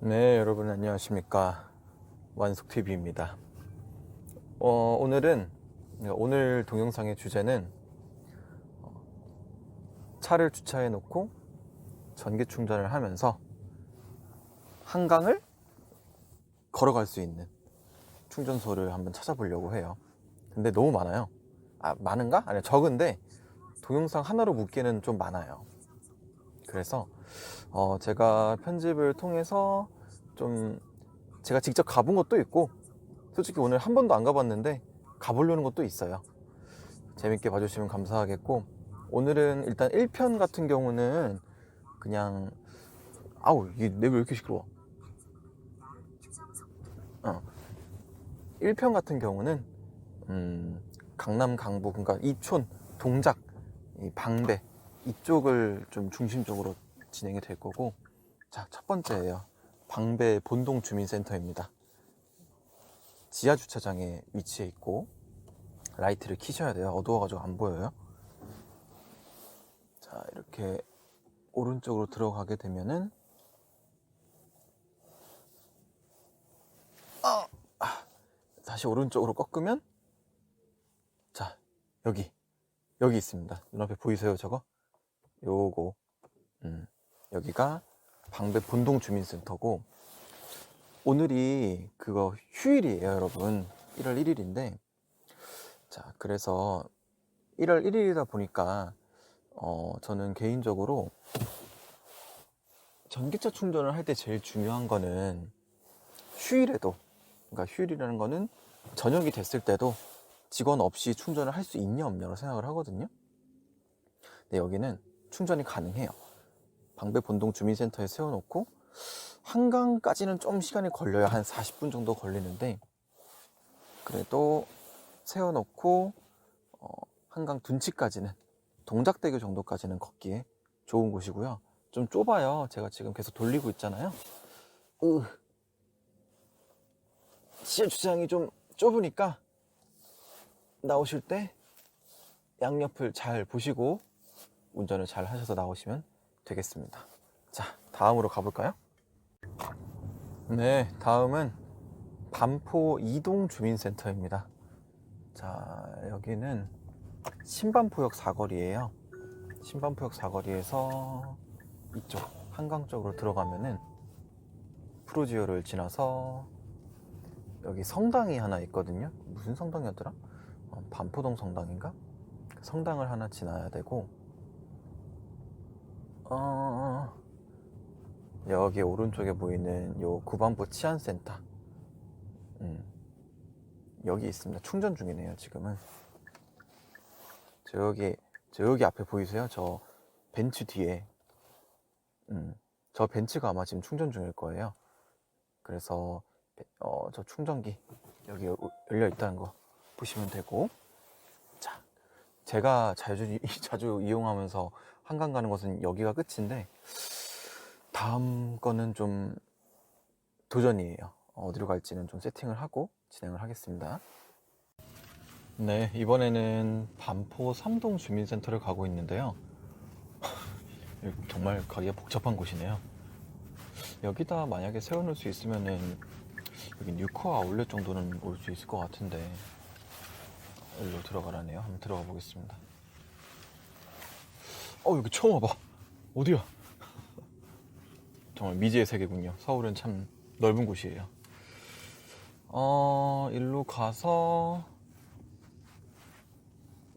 네, 여러분 안녕하십니까. 완숙TV입니다. 어, 오늘은, 오늘 동영상의 주제는 어, 차를 주차해 놓고 전기 충전을 하면서 한강을 걸어갈 수 있는 충전소를 한번 찾아보려고 해요. 근데 너무 많아요. 아, 많은가? 아니, 적은데 동영상 하나로 묶기는 좀 많아요. 그래서 어, 제가 편집을 통해서 좀 제가 직접 가본 것도 있고 솔직히 오늘 한 번도 안 가봤는데 가보려는 것도 있어요. 재밌게 봐주시면 감사하겠고 오늘은 일단 1편 같은 경우는 그냥 아우 이게 내왜 이렇게 시끄러워? 어. 1편 같은 경우는 음, 강남 강북 그러니까 이촌 동작 이 방배 이쪽을 좀 중심적으로 진행이 될 거고 자 첫 번째예요. 방배 본동 주민센터입니다. 지하 주차장에 위치해 있고 라이트를 켜셔야 돼요. 어두워가지고 안 보여요. 자 이렇게 오른쪽으로 들어가게 되면은 아! 아, 다시 오른쪽으로 꺾으면 자 여기 여기 있습니다. 눈앞에 보이세요 저거 요거. 음, 여기가 방배 본동 주민센터고 오늘이 그거 휴일이에요 여러분. 1월 1일인데 자 그래서 1월 1일이다 보니까 어, 저는 개인적으로 전기차 충전을 할 때 제일 중요한 거는 휴일에도 그러니까 휴일이라는 거는 저녁이 됐을 때도 직원 없이 충전을 할 수 있냐 없냐로 생각을 하거든요. 근데 여기는 충전이 가능해요 방배 본동 주민센터에 세워놓고 한강까지는 좀 시간이 걸려요. 한 40분 정도 걸리는데 그래도 세워놓고 어, 한강 둔치까지는 동작대교 정도까지는 걷기에 좋은 곳이고요. 좀 좁아요. 제가 지금 계속 돌리고 있잖아요. 으. 지하 주차장이 좀 좁으니까 나오실 때 양옆을 잘 보시고 운전을 잘 하셔서 나오시면 되겠습니다. 자, 다음으로 가볼까요? 네, 다음은 반포 이동 주민센터입니다. 자, 여기는 신반포역 사거리예요. 신반포역 사거리에서 이쪽 한강 쪽으로 들어가면은 프로지오를 지나서 여기 성당이 하나 있거든요. 무슨 성당이었더라? 어, 반포동 성당인가? 그 성당을 하나 지나야 되고 어, 여기 오른쪽에 보이는 요 구반포 치안센터. 음, 여기 있습니다. 충전 중이네요, 지금은. 저기, 저기 앞에 보이세요? 저 벤츠 뒤에. 음, 저 벤츠가 아마 지금 충전 중일 거예요. 그래서, 어, 저 충전기, 여기 열려 있다는 거 보시면 되고. 자, 제가 자주, 자주 이용하면서 한강 가는 것은 여기가 끝인데 다음 거는 좀 도전이에요. 어디로 갈지는 좀 세팅을 하고 진행을 하겠습니다. 네, 이번에는 반포 삼동 주민센터를 가고 있는데요. 정말 가기가 복잡한 곳이네요. 여기다 만약에 세워놓을 수 있으면은 여기 뉴코아 아울렛 정도는 올 수 있을 것 같은데 여기로 들어가라네요. 한번 들어가 보겠습니다. 어 여기 처음 와봐. 어디야? 정말 미지의 세계군요. 서울은 참 넓은 곳이에요. 어 일로 가서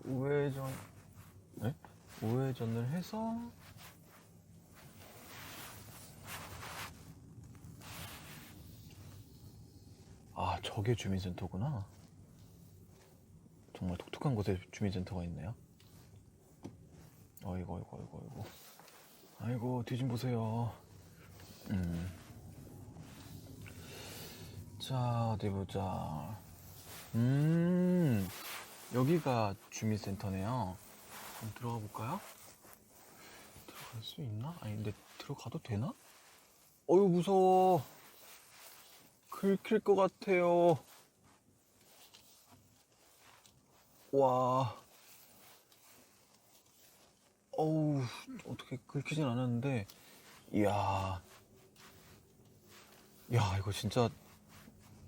우회전 네? 우회전을 해서 아 저게 주민센터구나. 정말 독특한 곳에 주민센터가 있네요 어이구, 어이구, 어이구, 어이구. 아이고, 뒤 좀 보세요. 음. 자, 어디 보자. 음, 여기가 주민센터네요. 그럼 들어가 볼까요? 들어갈 수 있나? 아니, 근데 들어가도 되나? 어유 무서워. 긁힐 것 같아요. 와. 어우, 어떻게 긁히진 않았는데, 이야. 야, 이거 진짜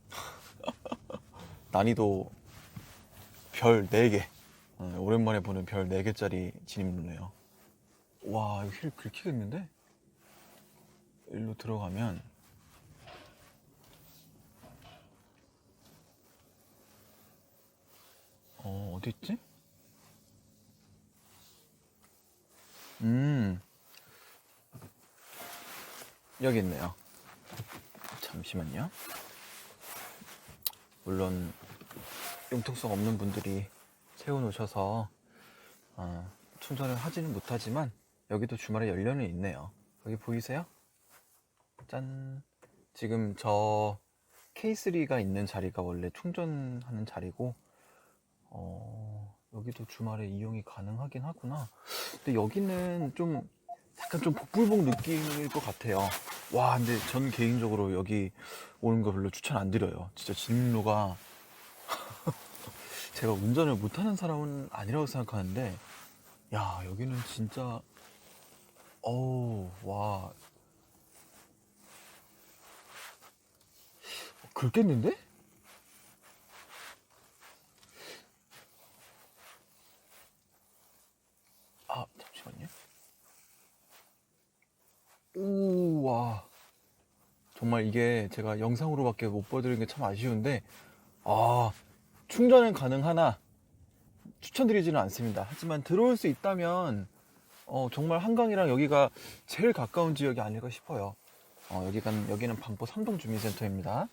난이도 별 4개. 어, 오랜만에 보는 별 4개짜리 진입로네요. 와, 이거 힐 긁히겠는데? 일로 들어가면 어, 어디 있지? 여기 있네요. 잠시만요. 물론 융통성 없는 분들이 세워놓으셔서 어, 충전을 하지는 못하지만 여기도 주말에 열려는 있네요. 여기 보이세요? 짠. 지금 저 K3가 있는 자리가 원래 충전하는 자리고 어, 여기도 주말에 이용이 가능하긴 하구나. 근데 여기는 좀 약간 좀 복불복 느낌일 것 같아요. 와, 근데 전 개인적으로 여기 오는 거 별로 추천 안 드려요. 진짜 진로가 제가 운전을 못하는 사람은 아니라고 생각하는데, 야, 여기는 진짜, 어우, 와. 긁겠는데? 아, 잠시만요. 오, 와. 정말 이게 제가 영상으로밖에 못 보여드리는 게 참 아쉬운데, 아, 충전은 가능하나 추천드리지는 않습니다. 하지만 들어올 수 있다면, 어, 정말 한강이랑 여기가 제일 가까운 지역이 아닐까 싶어요. 어, 여기가, 여기는 반포 삼동주민센터입니다.